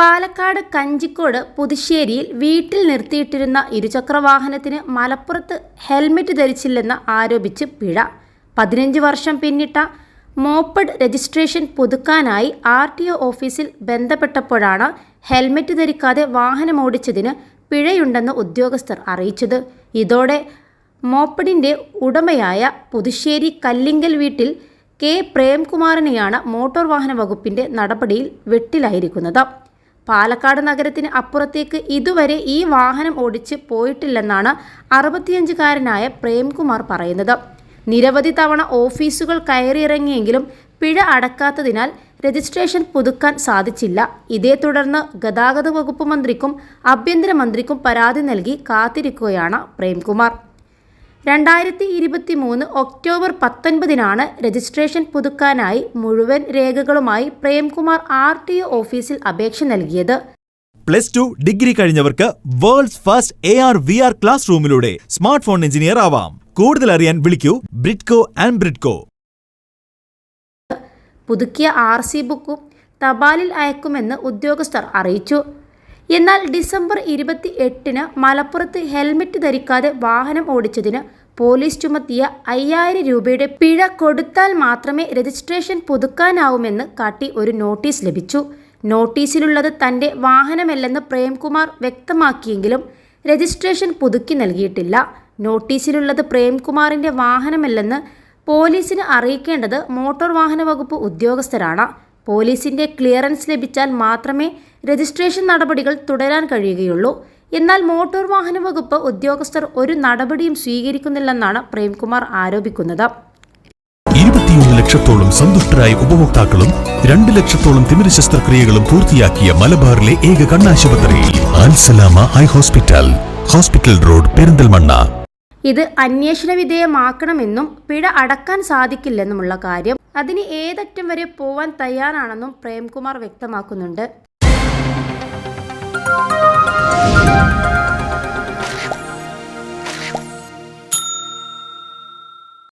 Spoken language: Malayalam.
പാലക്കാട് കഞ്ചിക്കോട് പുതുശ്ശേരിയിൽ വീട്ടിൽ നിർത്തിയിട്ടിരുന്ന ഇരുചക്രവാഹനത്തിന് മലപ്പുറത്ത് ഹെൽമെറ്റ് ധരിച്ചില്ലെന്ന് ആരോപിച്ച് പിഴ. പതിനഞ്ച് വർഷം പിന്നിട്ട മോപ്പഡ് രജിസ്ട്രേഷൻ പുതുക്കാനായി ആർ ടി ഒ ഓഫീസിൽ ബന്ധപ്പെട്ടപ്പോഴാണ് ഹെൽമെറ്റ് ധരിക്കാതെ വാഹനമോടിച്ചതിന് പിഴയുണ്ടെന്ന് ഉദ്യോഗസ്ഥർ അറിയിച്ചത്. ഇതോടെ മോപ്പഡിന്റെ ഉടമയായ പുതുശ്ശേരി കല്ലിങ്കൽ വീട്ടിൽ കെ പ്രേംകുമാറിനെയാണ് മോട്ടോർ വാഹന വകുപ്പിന്റെ നടപടിയിൽ വെട്ടിലായിരിക്കുന്നത്. പാലക്കാട് നഗരത്തിന് അപ്പുറത്തേക്ക് ഇതുവരെ ഈ വാഹനം ഓടിച്ച് പോയിട്ടില്ലെന്നാണ് അറുപത്തിയഞ്ചുകാരനായ പ്രേംകുമാർ പറയുന്നത്. നിരവധി തവണ ഓഫീസുകൾ കയറിയിറങ്ങിയെങ്കിലും പിഴ അടക്കാത്തതിനാൽ രജിസ്ട്രേഷൻ പുതുക്കാൻ സാധിച്ചില്ല. ഇതേ തുടർന്ന് ഗതാഗത വകുപ്പ് മന്ത്രിക്കും ആഭ്യന്തരമന്ത്രിക്കും പരാതി നൽകി കാത്തിരിക്കുകയാണ് പ്രേംകുമാർ. രണ്ടായിരത്തി ഇരുപത്തി മൂന്ന് ഒക്ടോബർ പത്തൊൻപതിനാണ് രജിസ്ട്രേഷൻ പുതുക്കാനായി മുഴുവൻ രേഖകളുമായി പ്രേംകുമാർ ആർ ടി ഒ ഓഫീസിൽ അപേക്ഷ നൽകിയത്. Plus two degree കഴിഞ്ഞവർക്ക് world's first A R V R class റൂമിലൂടെ smart phone engineer ആവാം. കൂടുതൽ അറിയാൻ വിളിക്കൂ ബ്രിഡ്കോ ആൻഡ് ബ്രിഡ്കോ. പുതുക്കിയ ആർ സി ബുക്കും തപാലിൽ അയക്കുമെന്ന് ഉദ്യോഗസ്ഥർ അറിയിച്ചു. എന്നാൽ ഡിസംബർ ഇരുപത്തി എട്ടിന് മലപ്പുറത്ത് ഹെൽമെറ്റ് ധരിക്കാതെ വാഹനം ഓടിച്ചതിന് പോലീസ് ചുമത്തിയ അയ്യായിരം രൂപയുടെ പിഴ കൊടുത്താൽ മാത്രമേ രജിസ്ട്രേഷൻ പുതുക്കാനാവുമെന്ന് കാട്ടി ഒരു നോട്ടീസ് ലഭിച്ചു. നോട്ടീസിലുള്ളത് തന്റെ വാഹനമല്ലെന്ന് പ്രേംകുമാർ വ്യക്തമാക്കിയെങ്കിലും രജിസ്ട്രേഷൻ പുതുക്കി നൽകിയിട്ടില്ല. നോട്ടീസിലുള്ളത് പ്രേംകുമാറിന്റെ വാഹനമല്ലെന്ന് പോലീസിന് അറിയിക്കേണ്ടത് മോട്ടോർ വാഹന വകുപ്പ് ഉദ്യോഗസ്ഥരാണ്. പോലീസിന്റെ ക്ലിയറൻസ് ലഭിച്ചാൽ മാത്രമേ രജിസ്ട്രേഷൻ നടപടികൾ തുടരാൻ കഴിയുകയുള്ളൂ. എന്നാൽ മോട്ടോർ വാഹന വകുപ്പ് ഉദ്യോഗസ്ഥർ ഒരു നടപടിയും സ്വീകരിക്കുന്നില്ലെന്നാണ് പ്രേംകുമാർ ആരോപിക്കുന്നത്. ഇരുപത്തിയൊന്ന് ലക്ഷത്തോളം സന്തുഷ്ടരായ ഉപഭോക്താക്കളും രണ്ട് ലക്ഷത്തോളം തിമിര ശസ്ത്രക്രിയകളും പൂർത്തിയാക്കിയ മലബാറിലെ ഏക കണ്ണാശുപത്രി Al Salama high hospital hospital road Perinthalmanna. ഇത് അന്വേഷണ വിധേയമാക്കണമെന്നും പിഴ അടക്കാൻ സാധിക്കില്ലെന്നുമുള്ള കാര്യം അതിന് ഏതറ്റം വരെ പോവാൻ തയ്യാറാണെന്നും പ്രേംകുമാർ വ്യക്തമാക്കുന്നുണ്ട്.